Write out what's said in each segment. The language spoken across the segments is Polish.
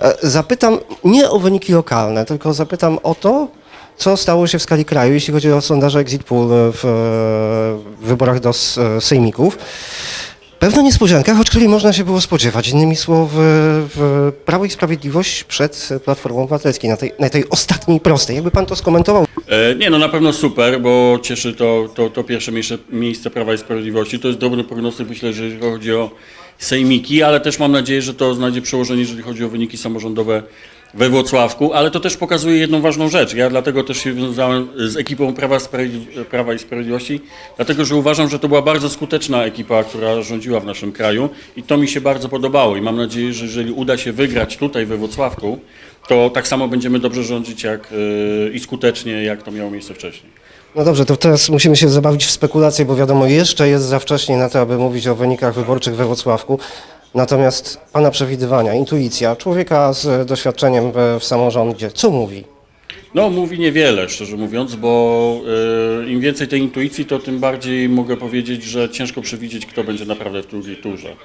E, Zapytam nie o wyniki lokalne, tylko zapytam o to, co stało się w skali kraju, jeśli chodzi o sondaże Exit Poll w e, wyborach do e, sejmików. Pewna niespodzianka, choć której można się było spodziewać. Innymi słowy, Prawo i Sprawiedliwość przed Platformą Obywatelską, na tej, na tej ostatniej prostej. Jakby pan to skomentował? E, Nie, no na pewno super, bo cieszy to, to, to pierwsze miejsce, miejsce Prawa i Sprawiedliwości. To jest dobry prognostyk, myślę, że jeżeli chodzi o sejmiki, ale też mam nadzieję, że to znajdzie przełożenie, jeżeli chodzi o wyniki samorządowe we Włocławku, ale to też pokazuje jedną ważną rzecz. Ja dlatego też się wiązałem z ekipą Prawa, Sprawiedli- Prawa i Sprawiedliwości, dlatego że uważam, że to była bardzo skuteczna ekipa, która rządziła w naszym kraju i to mi się bardzo podobało i mam nadzieję, że jeżeli uda się wygrać tutaj we Włocławku, to tak samo będziemy dobrze rządzić jak, yy, i skutecznie, jak to miało miejsce wcześniej. No dobrze, to teraz musimy się zabawić w spekulacje, bo wiadomo, jeszcze jest za wcześnie na to, aby mówić o wynikach wyborczych we Wrocławku. Natomiast pana przewidywania, intuicja, człowieka z doświadczeniem w, samorządzie, co mówi? No, mówi niewiele, szczerze mówiąc, bo yy, im więcej tej intuicji, to tym bardziej mogę powiedzieć, że ciężko przewidzieć, kto będzie naprawdę w drugiej turze.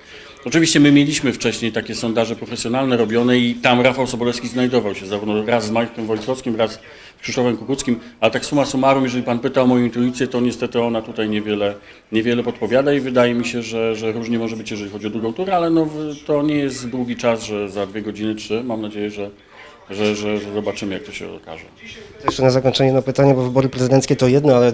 Oczywiście my mieliśmy wcześniej takie sondaże profesjonalne robione i tam Rafał Sobolewski znajdował się, zarówno raz z Majkiem Wojtkowskim, raz z Krzysztofem Kukuckim, ale tak suma summarum, jeżeli pan pyta o moją intuicję, to niestety ona tutaj niewiele, niewiele podpowiada i wydaje mi się, że, że różnie może być, jeżeli chodzi o drugą turę, ale no, to nie jest długi czas, że za dwie godziny, trzy, mam nadzieję, że, że, że, zobaczymy, jak to się okaże. Jeszcze na zakończenie jedno pytanie, bo wybory prezydenckie to jedno, ale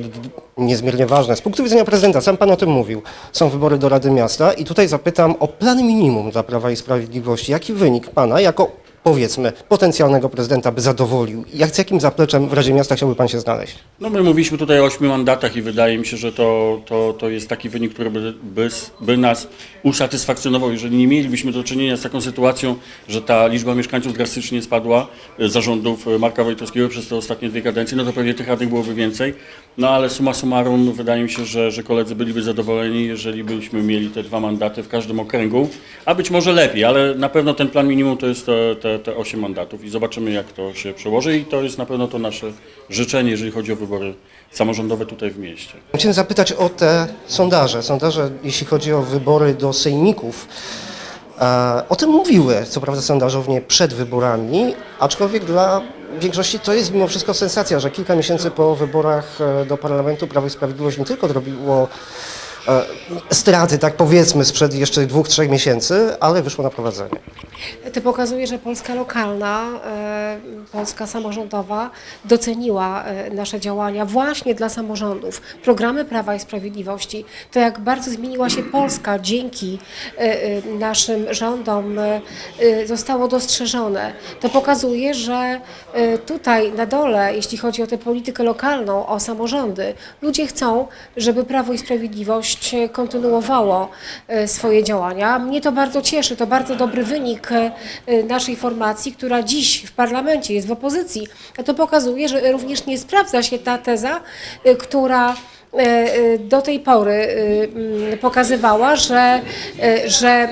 niezmiernie ważne. Z punktu widzenia prezydenta, sam pan o tym mówił, są wybory do Rady Miasta i tutaj zapytam o plan minimum dla Prawa i Sprawiedliwości. Jaki wynik pana jako, powiedzmy, potencjalnego prezydenta by zadowolił? Jak, z jakim zapleczem w Radzie Miasta chciałby pan się znaleźć? No my mówiliśmy tutaj o ośmiu mandatach i wydaje mi się, że to, to, to jest taki wynik, który by, by, by nas usatysfakcjonował, jeżeli nie mielibyśmy do czynienia z taką sytuacją, że ta liczba mieszkańców drastycznie spadła e, zarządów e, Marka Wojtowskiego przez te ostatnie dwie kadencje, no to pewnie tych radnych byłoby więcej. No ale summa summarum wydaje mi się, że, że koledzy byliby zadowoleni, jeżeli byśmy mieli te dwa mandaty w każdym okręgu, a być może lepiej, ale na pewno ten plan minimum to jest te, te, te 8 mandatów i zobaczymy jak to się przełoży i to jest na pewno to nasze życzenie, jeżeli chodzi o wybory samorządowe tutaj w mieście. Chciałem zapytać o te sondaże. Sondaże, jeśli chodzi o wybory do sejmików, e, o tym mówiły, co prawda sondażownie przed wyborami, aczkolwiek dla większości to jest mimo wszystko sensacja, że kilka miesięcy po wyborach e, do Parlamentu Prawo i Sprawiedliwość nie tylko zrobiło e, straty, tak powiedzmy, sprzed jeszcze dwóch, trzech miesięcy, ale wyszło na prowadzenie. To pokazuje, że Polska lokalna, e, Polska samorządowa doceniła e, nasze działania właśnie dla samorządów. Programy Prawa i Sprawiedliwości, to jak bardzo zmieniła się Polska dzięki e, naszym rządom zostało dostrzeżone. To pokazuje, że tutaj na dole, jeśli chodzi o tę politykę lokalną, o samorządy, ludzie chcą, żeby Prawo i Sprawiedliwość kontynuowało swoje działania. Mnie to bardzo cieszy, to bardzo dobry wynik e, e, naszej formacji, która dziś w parlamencie jest w opozycji. To pokazuje, że również nie sprawdza się ta teza, e, która do tej pory e, mm, pokazywała, że, e, że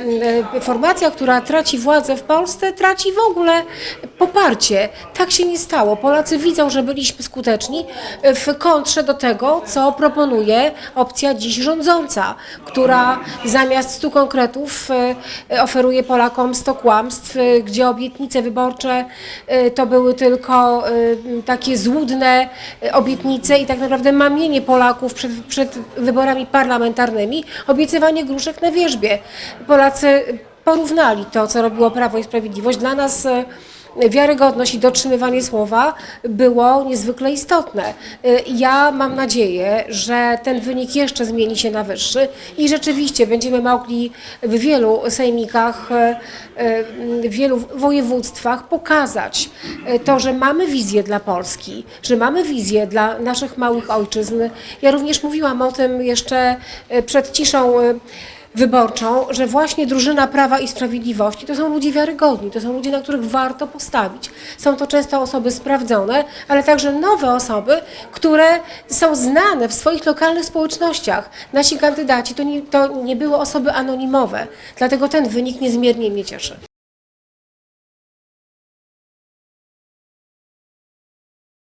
formacja, która traci władzę w Polsce, traci w ogóle poparcie. Tak się nie stało. Polacy widzą, że byliśmy skuteczni w kontrze do tego, co proponuje opcja dziś rządząca, która zamiast stu konkretów e, oferuje Polakom sto kłamstw, e, gdzie obietnice wyborcze e, to były tylko e, takie złudne e, obietnice i tak naprawdę mamienie Polaków przed, przed wyborami parlamentarnymi, obiecywanie gruszek na wierzbie. Polacy porównali to, co robiło Prawo i Sprawiedliwość. Dla nas e, wiarygodność i dotrzymywanie słowa było niezwykle istotne. E, Ja mam nadzieję, że ten wynik jeszcze zmieni się na wyższy i rzeczywiście będziemy mogli w wielu sejmikach, e, e, w wielu województwach pokazać to, że mamy wizję dla Polski, że mamy wizję dla naszych małych ojczyzn. Ja również mówiłam o tym jeszcze przed ciszą wyborczą, że właśnie drużyna Prawa i Sprawiedliwości to są ludzie wiarygodni, to są ludzie, na których warto postawić. Są to często osoby sprawdzone, ale także nowe osoby, które są znane w swoich lokalnych społecznościach. Nasi kandydaci to nie, to nie były osoby anonimowe, dlatego ten wynik niezmiernie mnie cieszy.